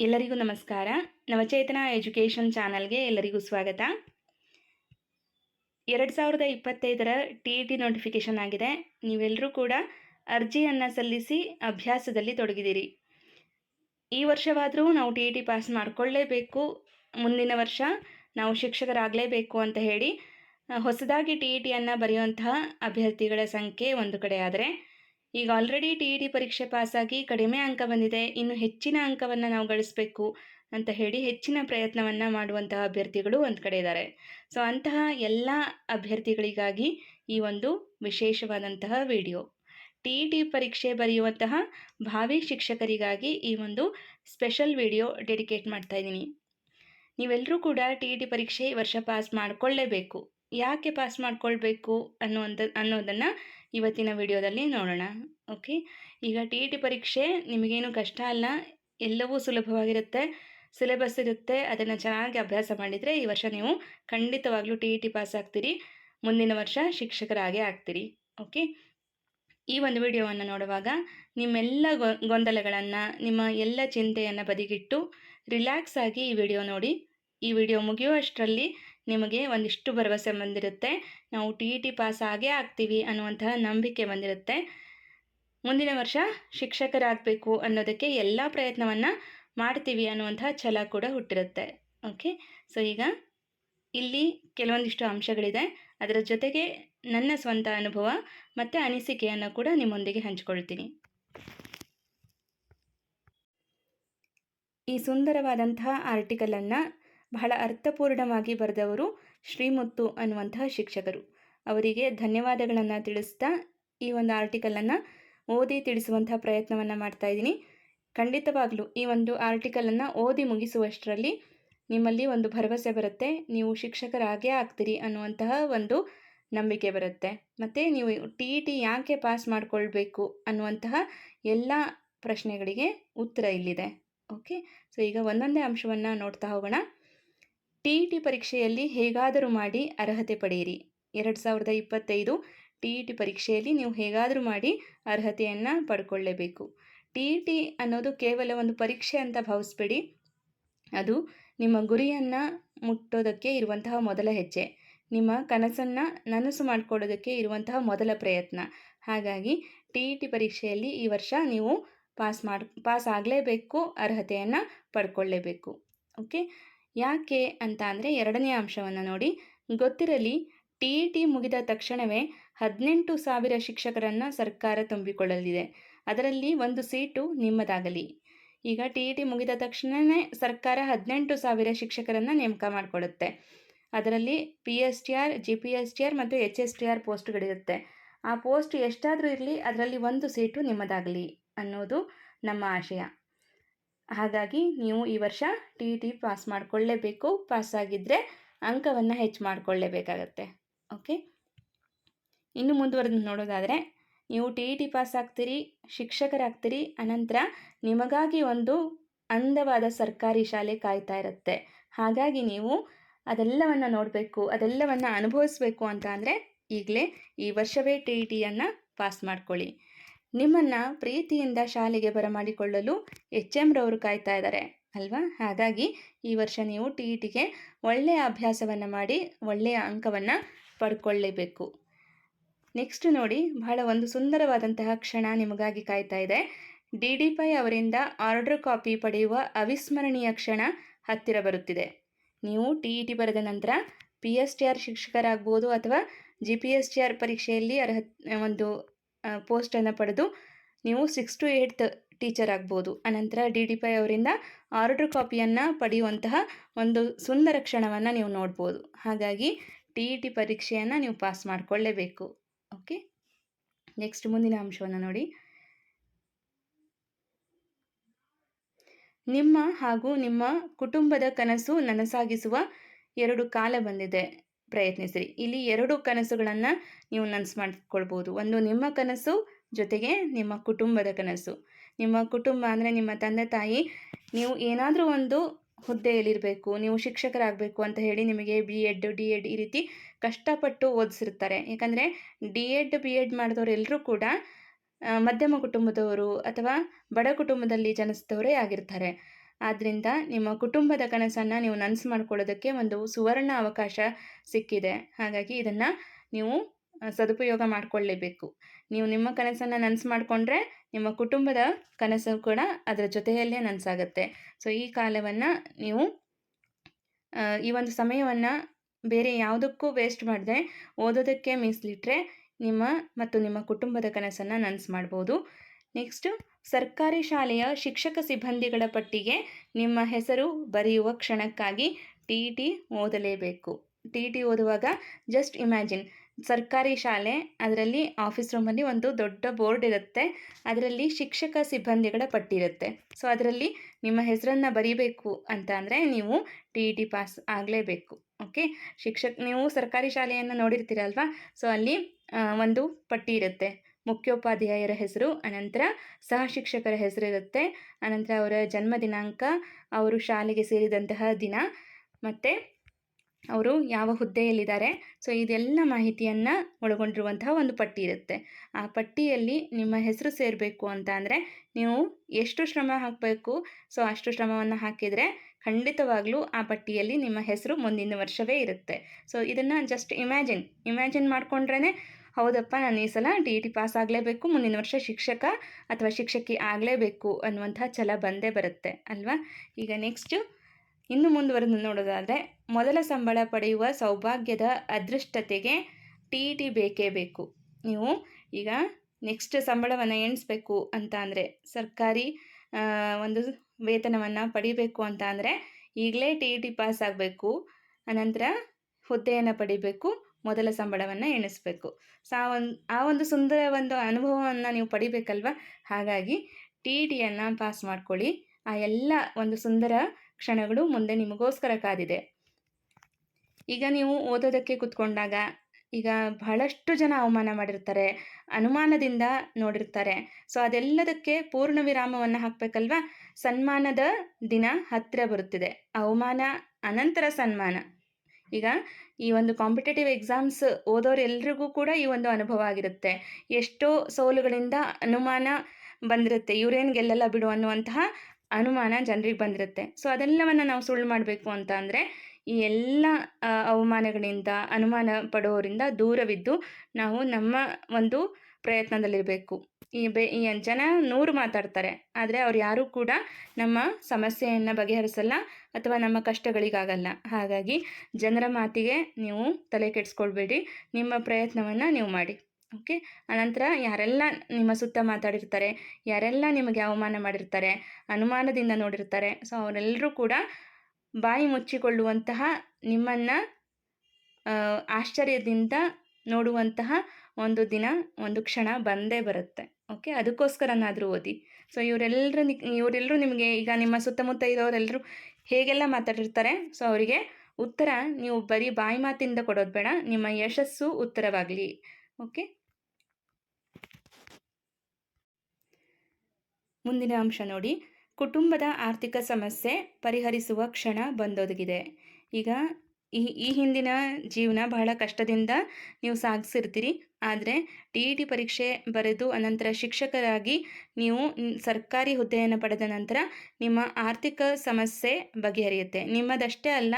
ಎಲ್ಲರಿಗೂ ನಮಸ್ಕಾರ. ನವಚೇತನ ಎಜುಕೇಷನ್ ಚಾನಲ್ಗೆ ಎಲ್ಲರಿಗೂ ಸ್ವಾಗತ. ಎರಡು ಸಾವಿರದ ಇಪ್ಪತ್ತೈದರ ಟಿ ಇ ಟಿ ನೋಟಿಫಿಕೇಷನ್ ಆಗಿದೆ. ನೀವೆಲ್ಲರೂ ಕೂಡ ಅರ್ಜಿಯನ್ನು ಸಲ್ಲಿಸಿ ಅಭ್ಯಾಸದಲ್ಲಿ ತೊಡಗಿದ್ದೀರಿ. ಈ ವರ್ಷವಾದರೂ ನಾವು ಟಿ ಇ ಟಿ ಪಾಸ್ ಮಾಡಿಕೊಳ್ಳೇಬೇಕು. ಮುಂದಿನ ವರ್ಷ ನಾವು ಶಿಕ್ಷಕರಾಗಲೇಬೇಕು ಅಂತ ಹೇಳಿ ಹೊಸದಾಗಿ ಟಿ ಇ ಟಿಯನ್ನು ಬರೆಯುವಂತಹ ಅಭ್ಯರ್ಥಿಗಳ ಸಂಖ್ಯೆ ಒಂದು ಕಡೆ ಆದರೆ ಈಗ ಆಲ್ರೆಡಿ ಟಿ ಇ ಟಿ ಪರೀಕ್ಷೆ ಪಾಸಾಗಿ ಕಡಿಮೆ ಅಂಕ ಬಂದಿದೆ, ಇನ್ನು ಹೆಚ್ಚಿನ ಅಂಕವನ್ನು ನಾವು ಗಳಿಸಬೇಕು ಅಂತ ಹೇಳಿ ಹೆಚ್ಚಿನ ಪ್ರಯತ್ನವನ್ನು ಮಾಡುವಂತಹ ಅಭ್ಯರ್ಥಿಗಳು ಒಂದು ಕಡೆ ಇದ್ದಾರೆ ಸೊ ಅಂತಹ ಎಲ್ಲ ಅಭ್ಯರ್ಥಿಗಳಿಗಾಗಿ ಈ ಒಂದು ವಿಶೇಷವಾದಂತಹ ವಿಡಿಯೋ ಟಿ ಇ ಟಿ ಪರೀಕ್ಷೆ ಬರೆಯುವಂತಹ ಭಾವಿ ಶಿಕ್ಷಕರಿಗಾಗಿ ಈ ಒಂದು ಸ್ಪೆಷಲ್ ವಿಡಿಯೋ ಡೆಡಿಕೇಟ್ ಮಾಡ್ತಾ ಇದ್ದೀನಿ. ನೀವೆಲ್ಲರೂ ಕೂಡ ಟಿ ಇ ಟಿ ಪರೀಕ್ಷೆ ಈ ವರ್ಷ ಪಾಸ್ ಮಾಡಿಕೊಳ್ಳೇಬೇಕು. ಯಾಕೆ ಪಾಸ್ ಮಾಡ್ಕೊಳ್ಬೇಕು ಅನ್ನುವಂಥ ಅನ್ನೋದನ್ನು ಇವತ್ತಿನ ವಿಡಿಯೋದಲ್ಲಿ ನೋಡೋಣ. ಓಕೆ? ಈಗ ಟಿ ಇ ಟಿ ಪರೀಕ್ಷೆ ನಿಮಗೇನು ಕಷ್ಟ ಅಲ್ಲ, ಎಲ್ಲವೂ ಸುಲಭವಾಗಿರುತ್ತೆ, ಸಿಲೆಬಸ್ ಇರುತ್ತೆ, ಅದನ್ನು ಚೆನ್ನಾಗಿ ಅಭ್ಯಾಸ ಮಾಡಿದರೆ ಈ ವರ್ಷ ನೀವು ಖಂಡಿತವಾಗ್ಲೂ ಟಿ ಇ ಟಿ ಪಾಸ್ ಆಗ್ತೀರಿ, ಮುಂದಿನ ವರ್ಷ ಶಿಕ್ಷಕರಾಗೇ ಆಗ್ತೀರಿ. ಓಕೆ? ಈ ಒಂದು ವಿಡಿಯೋವನ್ನು ನೋಡುವಾಗ ನಿಮ್ಮೆಲ್ಲ ಗೊಂದಲಗಳನ್ನು, ನಿಮ್ಮ ಎಲ್ಲ ಚಿಂತೆಯನ್ನು ಬದಿಗಿಟ್ಟು, ರಿಲ್ಯಾಕ್ಸ್ ಆಗಿ ಈ ವಿಡಿಯೋ ನೋಡಿ. ಈ ವಿಡಿಯೋ ಮುಗಿಯುವಷ್ಟರಲ್ಲಿ ನಿಮಗೆ ಒಂದಿಷ್ಟು ಭರವಸೆ ಬಂದಿರುತ್ತೆ. ನಾವು ಟಿ ಇ ಟಿ ಪಾಸ್ ಆಗೇ ಆಗ್ತೀವಿ ಅನ್ನುವಂತಹ ನಂಬಿಕೆ ಬಂದಿರುತ್ತೆ. ಮುಂದಿನ ವರ್ಷ ಶಿಕ್ಷಕರಾಗಬೇಕು ಅನ್ನೋದಕ್ಕೆ ಎಲ್ಲ ಪ್ರಯತ್ನವನ್ನು ಮಾಡ್ತೀವಿ ಅನ್ನುವಂತಹ ಛಲ ಕೂಡ ಹುಟ್ಟಿರುತ್ತೆ. ಓಕೆ ಸೊ ಈಗ ಇಲ್ಲಿ ಕೆಲವೊಂದಿಷ್ಟು ಅಂಶಗಳಿದೆ. ಅದರ ಜೊತೆಗೆ ನನ್ನ ಸ್ವಂತ ಅನುಭವ ಮತ್ತು ಅನಿಸಿಕೆಯನ್ನು ಕೂಡ ನಿಮ್ಮೊಂದಿಗೆ ಹಂಚಿಕೊಳ್ತೀನಿ. ಈ ಸುಂದರವಾದಂತಹ ಆರ್ಟಿಕಲನ್ನು ಬಹಳ ಅರ್ಥಪೂರ್ಣವಾಗಿ ಬರೆದವರು ಶ್ರೀಮುತ್ತು ಅನ್ನುವಂತಹ ಶಿಕ್ಷಕರು. ಅವರಿಗೆ ಧನ್ಯವಾದಗಳನ್ನು ತಿಳಿಸ್ತಾ ಈ ಒಂದು ಆರ್ಟಿಕಲನ್ನು ಓದಿ ತಿಳಿಸುವಂತಹ ಪ್ರಯತ್ನವನ್ನು ಮಾಡ್ತಾ ಇದ್ದೀನಿ. ಖಂಡಿತವಾಗ್ಲೂ ಈ ಒಂದು ಆರ್ಟಿಕಲನ್ನು ಓದಿ ಮುಗಿಸುವಷ್ಟರಲ್ಲಿ ನಿಮ್ಮಲ್ಲಿ ಒಂದು ಭರವಸೆ ಬರುತ್ತೆ, ನೀವು ಶಿಕ್ಷಕರಾಗೇ ಆಗ್ತೀರಿ ಅನ್ನುವಂತಹ ಒಂದು ನಂಬಿಕೆ ಬರುತ್ತೆ. ಮತ್ತು ನೀವು ಟಿ ಇ ಟಿ ಯಾಕೆ ಪಾಸ್ ಮಾಡಿಕೊಳ್ಬೇಕು ಅನ್ನುವಂತಹ ಎಲ್ಲ ಪ್ರಶ್ನೆಗಳಿಗೆ ಉತ್ತರ ಇಲ್ಲಿದೆ. ಓಕೆ ಸೊ ಈಗ ಒಂದೊಂದೇ ಅಂಶವನ್ನು ನೋಡ್ತಾ ಹೋಗೋಣ. ಟಿ ಇ ಟಿ ಪರೀಕ್ಷೆಯಲ್ಲಿ ಹೇಗಾದರೂ ಮಾಡಿ ಅರ್ಹತೆ ಪಡೆಯಿರಿ. ಎರಡು ಸಾವಿರದ ಇಪ್ಪತ್ತೈದು ಟಿ ಇ ಟಿ ಪರೀಕ್ಷೆಯಲ್ಲಿ ನೀವು ಹೇಗಾದರೂ ಮಾಡಿ ಅರ್ಹತೆಯನ್ನು ಪಡ್ಕೊಳ್ಳೇಬೇಕು. ಟಿ ಇ ಟಿ ಅನ್ನೋದು ಕೇವಲ ಒಂದು ಪರೀಕ್ಷೆ ಅಂತ ಭಾವಿಸ್ಬೇಡಿ. ಅದು ನಿಮ್ಮ ಗುರಿಯನ್ನು ಮುಟ್ಟೋದಕ್ಕೆ ಇರುವಂತಹ ಮೊದಲ ಹೆಜ್ಜೆ. ನಿಮ್ಮ ಕನಸನ್ನು ನನಸು ಮಾಡಿಕೊಳ್ಳೋದಕ್ಕೆ ಇರುವಂತಹ ಮೊದಲ ಪ್ರಯತ್ನ. ಹಾಗಾಗಿ ಟಿ ಇ ಟಿ ಪರೀಕ್ಷೆಯಲ್ಲಿ ಈ ವರ್ಷ ನೀವು ಪಾಸ್ ಮಾಡಿ, ಪಾಸ್ ಆಗಲೇಬೇಕು, ಅರ್ಹತೆಯನ್ನು ಪಡ್ಕೊಳ್ಳೇಬೇಕು. ಓಕೆ ಯಾಕೆ ಅಂತ ಅಂದರೆ ಎರಡನೇ ಅಂಶವನ್ನು ನೋಡಿ. ಗೊತ್ತಿರಲಿ, ಟಿ ಇ ಟಿ ಮುಗಿದ ತಕ್ಷಣವೇ ಹದಿನೆಂಟು ಸಾವಿರ ಶಿಕ್ಷಕರನ್ನು ಸರ್ಕಾರ ತುಂಬಿಕೊಳ್ಳಲಿದೆ. ಅದರಲ್ಲಿ ಒಂದು ಸೀಟು ನಿಮ್ಮದಾಗಲಿ. ಈಗ ಟಿ ಇ ಟಿ ಮುಗಿದ ತಕ್ಷಣವೇ ಸರ್ಕಾರ ಹದಿನೆಂಟು ಸಾವಿರ ಶಿಕ್ಷಕರನ್ನು ನೇಮಕ ಮಾಡಿಕೊಡುತ್ತೆ. ಅದರಲ್ಲಿ P S T R, G P S T R ಮತ್ತು ಎಚ್ ಎಸ್ ಟಿ ಆರ್ ಪೋಸ್ಟ್ಗಳಿರುತ್ತೆ. ಆ ಪೋಸ್ಟ್ ಎಷ್ಟಾದರೂ ಇರಲಿ, ಅದರಲ್ಲಿ ಒಂದು ಸೀಟು ನಿಮ್ಮದಾಗಲಿ ಅನ್ನೋದು ನಮ್ಮ ಆಶಯ. ಹಾಗಾಗಿ ನೀವು ಈ ವರ್ಷ ಟಿ ಇ ಟಿ ಪಾಸ್ ಮಾಡಿಕೊಳ್ಳೇಬೇಕು. ಪಾಸಾಗಿದ್ದರೆ ಅಂಕವನ್ನು ಹೆಚ್ಚು ಮಾಡಿಕೊಳ್ಳೇಬೇಕಾಗತ್ತೆ. ಓಕೆ ಇನ್ನು ಮುಂದುವರೆದು ನೋಡೋದಾದರೆ, ನೀವು ಟಿ ಟಿ ಪಾಸ್ ಆಗ್ತೀರಿ, ಶಿಕ್ಷಕರಾಗ್ತೀರಿ, ಅನಂತರ ನಿಮಗಾಗಿ ಒಂದು ಅಂದವಾದ ಸರ್ಕಾರಿ ಶಾಲೆ ಕಾಯ್ತಾ ಇರುತ್ತೆ. ಹಾಗಾಗಿ ನೀವು ಅದೆಲ್ಲವನ್ನು ನೋಡಬೇಕು, ಅದೆಲ್ಲವನ್ನು ಅನುಭವಿಸ್ಬೇಕು ಅಂತ ಅಂದರೆ ಈಗಲೇ ಈ ವರ್ಷವೇ ಟಿ ಇ ಟಿಯನ್ನು ಪಾಸ್ ಮಾಡ್ಕೊಳ್ಳಿ. ನಿಮ್ಮನ್ನು ಪ್ರೀತಿಯಿಂದ ಶಾಲೆಗೆ ಬರಮಾಡಿಕೊಳ್ಳಲು ಎಚ್ ಎಂ ರವರು ಕಾಯ್ತಾ ಇದ್ದಾರೆ. ಅಲ್ವಾ? ಹಾಗಾಗಿ ಈ ವರ್ಷ ನೀವು ಟಿ ಇ ಒಳ್ಳೆಯ ಅಭ್ಯಾಸವನ್ನು ಮಾಡಿ, ಒಳ್ಳೆಯ ಅಂಕವನ್ನು ಪಡ್ಕೊಳ್ಳೇಬೇಕು. ನೆಕ್ಸ್ಟ್ ನೋಡಿ, ಬಹಳ ಒಂದು ಸುಂದರವಾದಂತಹ ಕ್ಷಣ ನಿಮಗಾಗಿ ಕಾಯ್ತಾ ಇದೆ. ಡಿ ಡಿ ಪೈ ಅವರಿಂದ ಆರ್ಡರ್ ಕಾಪಿ ಪಡೆಯುವ ಅವಿಸ್ಮರಣೀಯ ಕ್ಷಣ ಹತ್ತಿರ ಬರುತ್ತಿದೆ. ನೀವು ಟಿ ಇ ಟಿ ಬರೆದ ನಂತರ ಪಿ ಎಸ್ ಟಿ ಆರ್ ಶಿಕ್ಷಕರಾಗ್ಬೋದು ಅಥವಾ G P S T R ಪರೀಕ್ಷೆಯಲ್ಲಿ ಅರ್ಹ, ಒಂದು ಪೋಸ್ಟನ್ನು ಪಡೆದು ನೀವು ಸಿಕ್ಸ್ ಟು ಏಯ್ಟ್ ಟೀಚರ್ ಆಗ್ಬೋದು. ಅನಂತರ ಡಿ ಡಿ ಪೈ ಅವರಿಂದ ಆರ್ಡರ್ ಕಾಪಿಯನ್ನು ಪಡೆಯುವಂತಹ ಒಂದು ಸುಂದರ ಕ್ಷಣವನ್ನು ನೀವು ನೋಡ್ಬೋದು. ಹಾಗಾಗಿ ಟಿ ಇ ಟಿ ಪರೀಕ್ಷೆಯನ್ನು ನೀವು ಪಾಸ್ ಮಾಡಿಕೊಳ್ಳೇಬೇಕು. ಓಕೆ? ನೆಕ್ಸ್ಟ್ ಮುಂದಿನ ಅಂಶವನ್ನು ನೋಡಿ. ನಿಮ್ಮ ಹಾಗೂ ನಿಮ್ಮ ಕುಟುಂಬದ ಕನಸು ನನಸಾಗಿಸುವ ಎರಡು ಕಾಲ ಬಂದಿದೆ. ಪ್ರಯತ್ನಿಸಿರಿ. ಇಲ್ಲಿ ಎರಡು ಕನಸುಗಳನ್ನು ನೀವು ನನಸು ಮಾಡಿಕೊಳ್ಬೋದು ಒಂದು ನಿಮ್ಮ ಕನಸು, ಜೊತೆಗೆ ನಿಮ್ಮ ಕುಟುಂಬದ ಕನಸು. ನಿಮ್ಮ ಕುಟುಂಬ ಅಂದರೆ ನಿಮ್ಮ ತಂದೆ, ತಾಯಿ, ನೀವು ಏನಾದರೂ ಒಂದು ಹುದ್ದೆಯಲ್ಲಿರಬೇಕು, ನೀವು ಶಿಕ್ಷಕರಾಗಬೇಕು ಅಂತ ಹೇಳಿ ನಿಮಗೆ ಬಿ ಎಡ್ ಡಿ ಎಡ್ ಈ ರೀತಿ ಕಷ್ಟಪಟ್ಟು ಓದಿಸಿರ್ತಾರೆ. ಯಾಕಂದರೆ ಡಿ ಎಡ್ ಬಿ ಎಡ್ ಮಾಡಿದವರು ಎಲ್ಲರೂ ಕೂಡ ಮಧ್ಯಮ ಕುಟುಂಬದವರು ಅಥವಾ ಬಡ ಕುಟುಂಬದಲ್ಲಿ ಜನಿಸಿದವರೇ ಆಗಿರ್ತಾರೆ. ಆದ್ದರಿಂದ ನಿಮ್ಮ ಕುಟುಂಬದ ಕನಸನ್ನು ನೀವು ನನಸು ಮಾಡ್ಕೊಳ್ಳೋದಕ್ಕೆ ಒಂದು ಸುವರ್ಣ ಅವಕಾಶ ಸಿಕ್ಕಿದೆ. ಹಾಗಾಗಿ ಇದನ್ನು ನೀವು ಸದುಪಯೋಗ ಮಾಡಿಕೊಳ್ಳೇಬೇಕು. ನೀವು ನಿಮ್ಮ ಕನಸನ್ನು ನನಸು ಮಾಡಿಕೊಂಡ್ರೆ ನಿಮ್ಮ ಕುಟುಂಬದ ಕನಸು ಕೂಡ ಅದರ ಜೊತೆಯಲ್ಲೇ ನನಸಾಗುತ್ತೆ. ಸೊ, ಈ ಕಾಲವನ್ನು ನೀವು ಈ ಒಂದು ಸಮಯವನ್ನು ಬೇರೆ ಯಾವುದಕ್ಕೂ ವೇಸ್ಟ್ ಮಾಡದೆ ಓದೋದಕ್ಕೆ ಮೀಸಲಿಟ್ಟರೆ ನಿಮ್ಮ ಮತ್ತು ನಿಮ್ಮ ಕುಟುಂಬದ ಕನಸನ್ನು ನನಸು ಮಾಡ್ಬೋದು. ನೆಕ್ಸ್ಟು ಸರ್ಕಾರಿ ಶಾಲೆಯ ಶಿಕ್ಷಕ ಸಿಬ್ಬಂದಿಗಳ ಪಟ್ಟಿಗೆ ನಿಮ್ಮ ಹೆಸರು ಬರೆಯುವ ಕ್ಷಣಕ್ಕಾಗಿ ಟಿ ಟಿ ಓದಲೇಬೇಕು. ಟಿ ಟಿ ಓದುವಾಗ ಜಸ್ಟ್ ಇಮ್ಯಾಜಿನ್ ಸರ್ಕಾರಿ ಶಾಲೆ, ಅದರಲ್ಲಿ ಆಫೀಸ್ ರೂಮಲ್ಲಿ ಒಂದು ದೊಡ್ಡ ಬೋರ್ಡ್ ಇರುತ್ತೆ. ಅದರಲ್ಲಿ ಶಿಕ್ಷಕ ಸಿಬ್ಬಂದಿಗಳ ಪಟ್ಟಿ ಇರುತ್ತೆ. ಸೊ ಅದರಲ್ಲಿ ನಿಮ್ಮ ಹೆಸರನ್ನು ಬರೀಬೇಕು ಅಂತ ಅಂದರೆ ನೀವು ಟಿ ಇ ಟಿ ಪಾಸ್ ಆಗಲೇಬೇಕು. ಓಕೆ ಶಿಕ್ಷಕ, ನೀವು ಸರ್ಕಾರಿ ಶಾಲೆಯನ್ನು ನೋಡಿರ್ತೀರಲ್ವಾ? ಸೊ ಅಲ್ಲಿ ಒಂದು ಪಟ್ಟಿ ಇರುತ್ತೆ. ಮುಖ್ಯೋಪಾಧ್ಯಾಯರ ಹೆಸರು, ಅನಂತರ ಸಹ ಶಿಕ್ಷಕರ ಹೆಸರು ಇರುತ್ತೆ. ಅನಂತರ ಅವರ ಜನ್ಮ ದಿನಾಂಕ, ಅವರು ಶಾಲೆಗೆ ಸೇರಿದಂತಹ ದಿನ, ಮತ್ತು ಅವರು ಯಾವ ಹುದ್ದೆಯಲ್ಲಿದ್ದಾರೆ. ಸೊ ಇದೆಲ್ಲ ಮಾಹಿತಿಯನ್ನು ಒಳಗೊಂಡಿರುವಂತಹ ಒಂದು ಪಟ್ಟಿ ಇರುತ್ತೆ. ಆ ಪಟ್ಟಿಯಲ್ಲಿ ನಿಮ್ಮ ಹೆಸರು ಸೇರಬೇಕು ಅಂತ ಅಂದರೆ ನೀವು ಎಷ್ಟು ಶ್ರಮ ಹಾಕಬೇಕು, ಸೊ, ಅಷ್ಟು ಶ್ರಮವನ್ನು ಹಾಕಿದರೆ ಖಂಡಿತವಾಗ್ಲೂ ಆ ಪಟ್ಟಿಯಲ್ಲಿ ನಿಮ್ಮ ಹೆಸರು ಮುಂದಿನ ವರ್ಷವೇ ಇರುತ್ತೆ. ಸೊ ಇದನ್ನು ಜಸ್ಟ್ ಇಮ್ಯಾಜಿನ್ ಇಮ್ಯಾಜಿನ್ ಮಾಡಿಕೊಂಡ್ರೇ ಹೌದಪ್ಪ, ನಾನು ಈ ಸಲ ಟಿ ಇ ಟಿ ಪಾಸ್ ಆಗಲೇಬೇಕು, ಮುಂದಿನ ವರ್ಷ ಶಿಕ್ಷಕ ಅಥವಾ ಶಿಕ್ಷಕಿ ಆಗಲೇಬೇಕು ಅನ್ನುವಂಥ ಛಲ ಬಂದೇ ಬರುತ್ತೆ, ಅಲ್ವಾ? ಈಗ ನೆಕ್ಸ್ಟು ಇನ್ನು ಮುಂದುವರೆದು ನೋಡೋದಾದರೆ, ಮೊದಲ ಸಂಬಳ ಪಡೆಯುವ ಸೌಭಾಗ್ಯದ ಅದೃಷ್ಟತೆಗೆ ಟಿ ಇ ಟಿ ಬೇಕೇ ಬೇಕು. ನೀವು ಈಗ ನೆಕ್ಸ್ಟ್ ಸಂಬಳವನ್ನು ಎಣಿಸ್ಬೇಕು ಅಂತ ಅಂದರೆ, ಸರ್ಕಾರಿ ಒಂದು ವೇತನವನ್ನು ಪಡಿಬೇಕು ಅಂತ ಅಂದರೆ, ಈಗಲೇ ಟಿ ಇ ಟಿ ಪಾಸ್ ಆಗಬೇಕು, ಅನಂತರ ಹುದ್ದೆಯನ್ನು ಪಡಿಬೇಕು ಮೊದಲ ಸಂಬಳವನ್ನು ಎಣಿಸ್ಬೇಕು. ಸೊ ಆ ಒಂದು ಆ ಒಂದು ಸುಂದರ ಒಂದು ಅನುಭವವನ್ನು ನೀವು ಪಡಿಬೇಕಲ್ವ? ಹಾಗಾಗಿ ಟಿ ಟಿಯನ್ನು ಪಾಸ್ ಮಾಡ್ಕೊಳ್ಳಿ. ಆ ಎಲ್ಲ ಒಂದು ಸುಂದರ ಕ್ಷಣಗಳು ಮುಂದೆ ನಿಮಗೋಸ್ಕರ ಕಾದಿದೆ. ಈಗ ನೀವು ಓದೋದಕ್ಕೆ ಕೂತ್ಕೊಂಡಾಗ ಈಗ ಬಹಳಷ್ಟು ಜನ ಅವಮಾನ ಮಾಡಿರ್ತಾರೆ, ಅನುಮಾನದಿಂದ ನೋಡಿರ್ತಾರೆ. ಸೊ ಅದೆಲ್ಲದಕ್ಕೆ ಪೂರ್ಣ ವಿರಾಮವನ್ನು ಹಾಕಬೇಕಲ್ವಾ? ಸನ್ಮಾನದ ದಿನ ಹತ್ತಿರ ಬರುತ್ತಿದೆ. ಅವಮಾನ, ಅನಂತರ ಸನ್ಮಾನ. ಈಗ ಈ ಒಂದು ಕಾಂಪಿಟೇಟಿವ್ ಎಕ್ಸಾಮ್ಸ್ ಓದೋರೆಲ್ರಿಗೂ ಕೂಡ ಈ ಒಂದು ಅನುಭವ ಆಗಿರುತ್ತೆ. ಎಷ್ಟೋ ಸೋಲುಗಳಿಂದ ಅನುಮಾನ ಬಂದಿರುತ್ತೆ. ಇವ್ರೇನು ಗೆಲ್ಲಲ್ಲ ಬಿಡು ಅನ್ನುವಂತಹ ಅನುಮಾನ ಜನರಿಗೆ ಬಂದಿರುತ್ತೆ. ಸೊ ಅದೆಲ್ಲವನ್ನು ನಾವು ಸುಳ್ಳು ಮಾಡಬೇಕು ಅಂತ ಅಂದರೆ, ಈ ಎಲ್ಲ ಅವಮಾನಗಳಿಂದ, ಅನುಮಾನ ಪಡೋರಿಂದ ದೂರವಿದ್ದು ನಾವು ನಮ್ಮ ಒಂದು ಪ್ರಯತ್ನದಲ್ಲಿರಬೇಕು. ಈ ಬೆ, ಈ ಜನ ನೂರು ಮಾತಾಡ್ತಾರೆ. ಆದರೆ ಅವ್ರು ಯಾರೂ ಕೂಡ ನಮ್ಮ ಸಮಸ್ಯೆಯನ್ನು ಬಗೆಹರಿಸಲ್ಲ ಅಥವಾ ನಮ್ಮ ಕಷ್ಟಗಳಿಗಾಗಲ್ಲ. ಹಾಗಾಗಿ ಜನರ ಮಾತಿಗೆ ನೀವು ತಲೆ ಕೆಡಿಸ್ಕೊಳ್ಬೇಡಿ. ನಿಮ್ಮ ಪ್ರಯತ್ನವನ್ನು ನೀವು ಮಾಡಿ. ಓಕೆ? ಅನಂತರ ಯಾರೆಲ್ಲ ನಿಮ್ಮ ಸುತ್ತ ಮಾತಾಡಿರ್ತಾರೆ, ಯಾರೆಲ್ಲ ನಿಮಗೆ ಅವಮಾನ ಮಾಡಿರ್ತಾರೆ, ಅನುಮಾನದಿಂದ ನೋಡಿರ್ತಾರೆ, ಸೊ ಅವರೆಲ್ಲರೂ ಕೂಡ ಬಾಯಿ ಮುಚ್ಚಿಕೊಳ್ಳುವಂತಹ ನಿಮ್ಮನ್ನು ಆಶ್ಚರ್ಯದಿಂದ ನೋಡುವಂತಹ ಒಂದು ದಿನ, ಒಂದು ಕ್ಷಣ ಬಂದೇ ಬರುತ್ತೆ. ಓಕೆ ಅದಕ್ಕೋಸ್ಕರನಾದರೂ ಓದಿ. ಸೊ ಇವರೆಲ್ಲರೂ ಇವರೆಲ್ಲರೂ ನಿಮಗೆ, ಈಗ ನಿಮ್ಮ ಸುತ್ತಮುತ್ತ ಇರೋರೆಲ್ಲರೂ ಹೇಗೆಲ್ಲ ಮಾತಾಡಿರ್ತಾರೆ? ಸೊ ಅವರಿಗೆ ಉತ್ತರ ನೀವು ಬರೀ ಬಾಯಿ ಮಾತಿಂದ ಕೊಡೋದು ಬೇಡ, ನಿಮ್ಮ ಯಶಸ್ಸು ಉತ್ತರವಾಗಲಿ. ಓಕೆ ಮುಂದಿನ ಅಂಶ ನೋಡಿ. ಕುಟುಂಬದ ಆರ್ಥಿಕ ಸಮಸ್ಯೆ ಪರಿಹರಿಸುವ ಕ್ಷಣ ಬಂದೊದಗಿದೆ. ಈಗ ಈ ಈ ಹಿಂದಿನ ಜೀವನ ಬಹಳ ಕಷ್ಟದಿಂದ ನೀವು ಸಾಗಿಸಿರ್ತೀರಿ. ಆದರೆ ಟಿ ಇ ಟಿ ಪರೀಕ್ಷೆ ಬರೆದು ಅನಂತರ ಶಿಕ್ಷಕರಾಗಿ ನೀವು ಸರ್ಕಾರಿ ಹುದ್ದೆಯನ್ನು ಪಡೆದ ನಂತರ ನಿಮ್ಮ ಆರ್ಥಿಕ ಸಮಸ್ಯೆ ಬಗೆಹರಿಯುತ್ತೆ. ನಿಮ್ಮದಷ್ಟೇ ಅಲ್ಲ,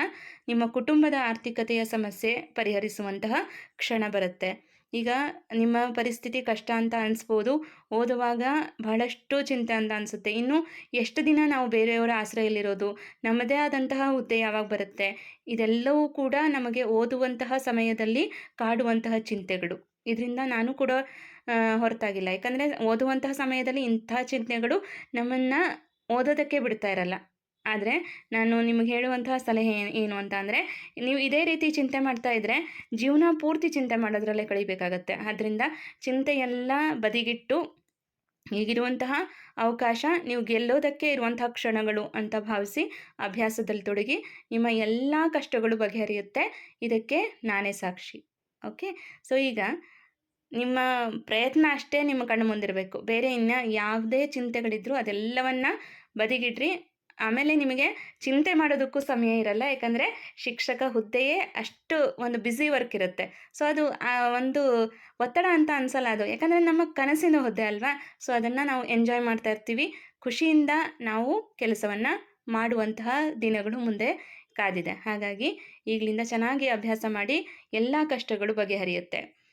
ನಿಮ್ಮ ಕುಟುಂಬದ ಆರ್ಥಿಕತೆಯ ಸಮಸ್ಯೆ ಪರಿಹರಿಸುವಂತಹ ಕ್ಷಣ ಬರುತ್ತೆ. ಈಗ ನಿಮ್ಮ ಪರಿಸ್ಥಿತಿ ಕಷ್ಟ ಅಂತ ಅನಿಸ್ಬೋದು. ಓದುವಾಗ ಬಹಳಷ್ಟು ಚಿಂತೆ ಅಂತ ಅನಿಸುತ್ತೆ. ಇನ್ನು ಎಷ್ಟು ದಿನ ನಾವು ಬೇರೆಯವರ ಆಶ್ರಯಲ್ಲಿರೋದು? ನಮ್ಮದೇ ಆದಂತಹ ಹುದ್ದೆ ಯಾವಾಗ ಬರುತ್ತೆ? ಇದೆಲ್ಲವೂ ಕೂಡ ನಮಗೆ ಓದುವಂತಹ ಸಮಯದಲ್ಲಿ ಕಾಡುವಂತಹ ಚಿಂತೆಗಳು. ಇದರಿಂದ ನಾನು ಕೂಡ ಹೊರತಾಗಿಲ್ಲ. ಯಾಕಂದರೆ ಓದುವಂತಹ ಸಮಯದಲ್ಲಿ ಇಂತಹ ಚಿಂತೆಗಳು ನಮ್ಮನ್ನು ಓದೋದಕ್ಕೆ ಬಿಡ್ತಾ ಇರಲ್ಲ. ಆದರೆ ನಾನು ನಿಮಗೆ ಹೇಳುವಂತಹ ಸಲಹೆ ಏನು ಅಂತ ಅಂದರೆ, ನೀವು ಇದೇ ರೀತಿ ಚಿಂತೆ ಮಾಡ್ತಾ ಇದ್ದರೆ ಜೀವನ ಪೂರ್ತಿ ಚಿಂತೆ ಮಾಡೋದ್ರಲ್ಲೇ ಕಳಿಬೇಕಾಗತ್ತೆ. ಆದ್ದರಿಂದ ಚಿಂತೆಯೆಲ್ಲ ಬದಿಗಿಟ್ಟು ಈಗಿರುವಂತಹ ಅವಕಾಶ ನೀವು ಗೆಲ್ಲೋದಕ್ಕೆ ಇರುವಂತಹ ಕ್ಷಣಗಳು ಅಂತ ಭಾವಿಸಿ ಅಭ್ಯಾಸದಲ್ಲಿ ತೊಡಗಿ ನಿಮ್ಮ ಎಲ್ಲ ಕಷ್ಟಗಳು ಬಗೆಹರಿಯುತ್ತೆ. ಇದಕ್ಕೆ ನಾನೇ ಸಾಕ್ಷಿ. ಓಕೆ? ಸೊ ಈಗ ನಿಮ್ಮ ಪ್ರಯತ್ನ ಅಷ್ಟೇ ನಿಮ್ಮ ಕಣ್ಣು ಮುಂದಿರಬೇಕು. ಬೇರೆ ಇನ್ನು ಯಾವುದೇ ಚಿಂತೆಗಳಿದ್ರೂ ಅದೆಲ್ಲವನ್ನು ಬದಿಗಿಡ್ರಿ. ಆಮೇಲೆ ನಿಮಗೆ ಚಿಂತೆ ಮಾಡೋದಕ್ಕೂ ಸಮಯ ಇರಲ್ಲ. ಯಾಕಂದರೆ ಶಿಕ್ಷಕ ಹುದ್ದೆಯೇ ಅಷ್ಟು ಒಂದು ಬ್ಯುಸಿ ವರ್ಕ್ ಇರುತ್ತೆ. ಸೊ ಅದು ಒಂದು ಒತ್ತಡ ಅಂತ ಅನಿಸಲ್ಲ ಅದು. ಯಾಕಂದರೆ ನಮ್ಮ ಕನಸಿನ ಹುದ್ದೆ ಅಲ್ವಾ? ಸೊ ಅದನ್ನು ನಾವು ಎಂಜಾಯ್ ಮಾಡ್ತಾ ಇರ್ತೀವಿ. ಖುಷಿಯಿಂದ ನಾವು ಕೆಲಸವನ್ನು ಮಾಡುವಂತಹ ದಿನಗಳು ಮುಂದೆ ಕಾದಿದೆ. ಹಾಗಾಗಿ ಈಗಲಿಂದ ಚೆನ್ನಾಗಿ ಅಭ್ಯಾಸ ಮಾಡಿ ಎಲ್ಲ ಕಷ್ಟಗಳು ಬಗೆಹರಿಯುತ್ತೆ.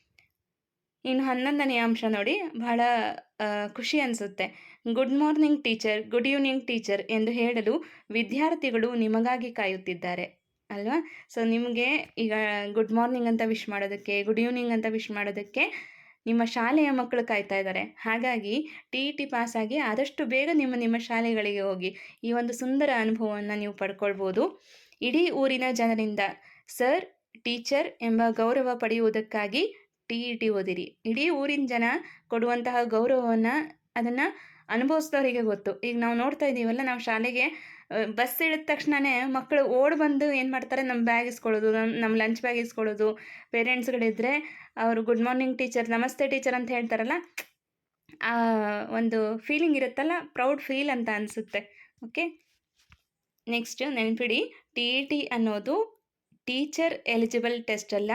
ಇನ್ನು ಹನ್ನೊಂದನೇ ಅಂಶ ನೋಡಿ ಬಹಳ ಖುಷಿ ಅನಿಸುತ್ತೆ. Good morning teacher, good evening teacher ಎಂದು ಹೇಳಲು ವಿದ್ಯಾರ್ಥಿಗಳು ನಿಮಗಾಗಿ ಕಾಯುತ್ತಿದ್ದಾರೆ, ಅಲ್ವಾ? ಸೊ, ನಿಮಗೆ ಈಗ ಗುಡ್ ಮಾರ್ನಿಂಗ್ ಅಂತ ವಿಶ್ ಮಾಡೋದಕ್ಕೆ, ಗುಡ್ ಈವ್ನಿಂಗ್ ಅಂತ ವಿಶ್ ಮಾಡೋದಕ್ಕೆ ನಿಮ್ಮ ಶಾಲೆಯ ಮಕ್ಕಳು ಕಾಯ್ತಾ ಇದ್ದಾರೆ. ಹಾಗಾಗಿ ಟಿ ಇ ಟಿ ಪಾಸಾಗಿ ಆದಷ್ಟು ಬೇಗ ನಿಮ್ಮ ನಿಮ್ಮ ಶಾಲೆಗಳಿಗೆ ಹೋಗಿ ಈ ಒಂದು ಸುಂದರ ಅನುಭವವನ್ನು ನೀವು ಪಡ್ಕೊಳ್ಬೋದು. ಇಡೀ ಊರಿನ ಜನರಿಂದ, ಸರ್, ಟೀಚರ್ ಎಂಬ ಗೌರವ ಪಡೆಯುವುದಕ್ಕಾಗಿ ಟಿ ಇ ಟಿ ಓದಿರಿ ಇಡೀ ಊರಿನ ಜನ ಕೊಡುವಂತಹ ಗೌರವವನ್ನು ಅದನ್ನು ಅನುಭವಿಸಿದವರಿಗೆ ಗೊತ್ತು. ಈಗ ನಾವು ನೋಡ್ತಾ ಇದ್ದೀವಲ್ಲ, ನಾವು ಶಾಲೆಗೆ ಬಸ್ ಇಳಿದ ತಕ್ಷಣವೇ ಮಕ್ಕಳು ಓಡ್ ಬಂದು ಏನು ಮಾಡ್ತಾರೆ? ನಮ್ಮ ಬ್ಯಾಗ್ ಇಸ್ಕೊಳ್ಳೋದು ನಮ್ಮ ನಮ್ಮ ಲಂಚ್ ಬ್ಯಾಗ್ ಇಸ್ಕೊಳ್ಳೋದು. ಪೇರೆಂಟ್ಸ್ಗಳಿದ್ದರೆ ಅವರು ಗುಡ್ ಮಾರ್ನಿಂಗ್ ಟೀಚರ್ ನಮಸ್ತೆ ಟೀಚರ್ ಅಂತ ಹೇಳ್ತಾರಲ್ಲ, ಆ, ಒಂದು ಫೀಲಿಂಗ್ ಇರುತ್ತಲ್ಲ ಪ್ರೌಡ್ ಫೀಲ್ ಅಂತ ಅನಿಸುತ್ತೆ. ಓಕೆ ನೆಕ್ಸ್ಟ್ ನೆನ್ಪಿಡಿ. ಟಿ ಇ ಟಿ ಅನ್ನೋದು ಟೀಚರ್ ಎಲಿಜಿಬಲ್ ಟೆಸ್ಟ್ ಅಲ್ಲ.